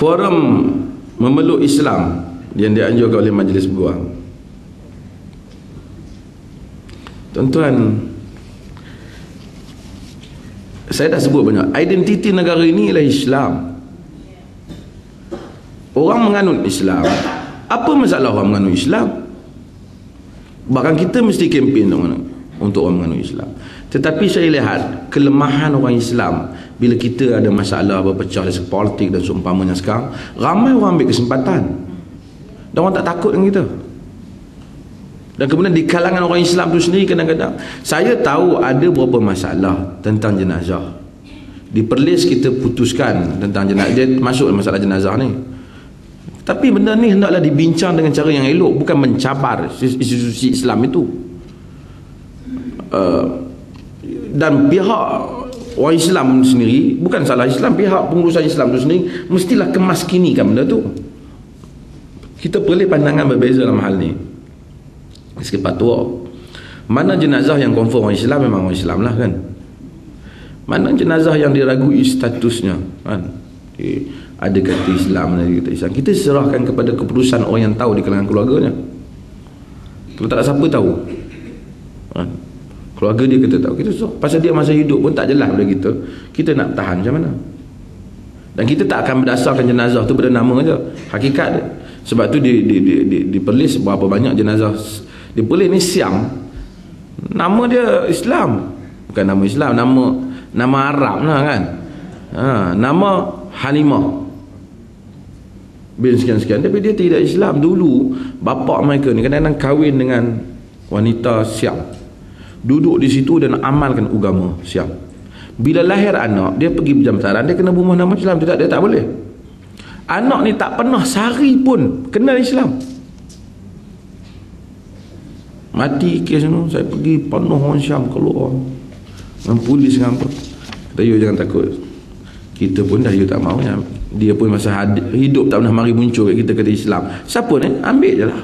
forum memeluk Islam yang dianjurkan oleh majlis buang tuan-tuan saya dah sebut banyak identiti negara ini ialah Islam. Orang menganut Islam. Apa masalah orang menganut Islam? Bahkan kita mesti kempen untuk orang menganut Islam. Tetapi saya lihat kelemahan orang Islam bila kita ada masalah berpecah dari politik dan seumpamanya sekarang ramai orang ambil kesempatan. Dan orang tak takut dengan kita. Dan kemudian di kalangan orang Islam tu sendiri kadang-kadang saya tahu ada beberapa masalah tentang jenazah. Di Perlis kita putuskan tentang jenazah dia masuk masalah jenazah ni. Tapi benda ni hendaklah dibincang dengan cara yang elok bukan mencabar institusi Islam itu uh, dan pihak orang Islam sendiri bukan salah Islam pihak pengurusan Islam tu sendiri mestilah kemaskinikan benda tu kita perlu pandangan berbeza dalam hal ni Meskipun tua Mana jenazah yang confirm orang Islam Memang orang Islam lah kan Mana jenazah yang diragui statusnya kan? Okay. Ada kata Islam Ada kata Islam Kita serahkan kepada keputusan orang yang tahu Di kalangan keluarganya Kalau tak ada siapa tahu kan? Keluarga dia kata tahu Kita serah Pasal dia masa hidup pun tak jelas pada kita. Kita nak tahan macam mana? Dan kita tak akan berdasarkan jenazah tu pada nama aja. Hakikat dia. Sebab tu di di di di, di perlis berapa banyak jenazah boleh ni Siam. Nama dia Islam. Bukan nama Islam nama nama Arab lah kan. Ha, nama Halimah. Bin sekian-sekian. Tapi dia tidak Islam. Dulu bapa mereka ni kadang-kadang kahwin dengan wanita Siam duduk di situ dan amalkan agama Siam bila lahir anak dia pergi berjamaran dia kena bumuh nama Islam dia tak, dia tak boleh. Anak ni tak pernah sehari pun kenal Islam. Mati kes tu saya pergi penuh orang Syam keluar. Dengan polis dengan apa. Kata you jangan takut. Kita pun dah you tak mahu dia pun masa hidup tak pernah mari muncul kita kata Islam. Siapa ni? Ambil je lah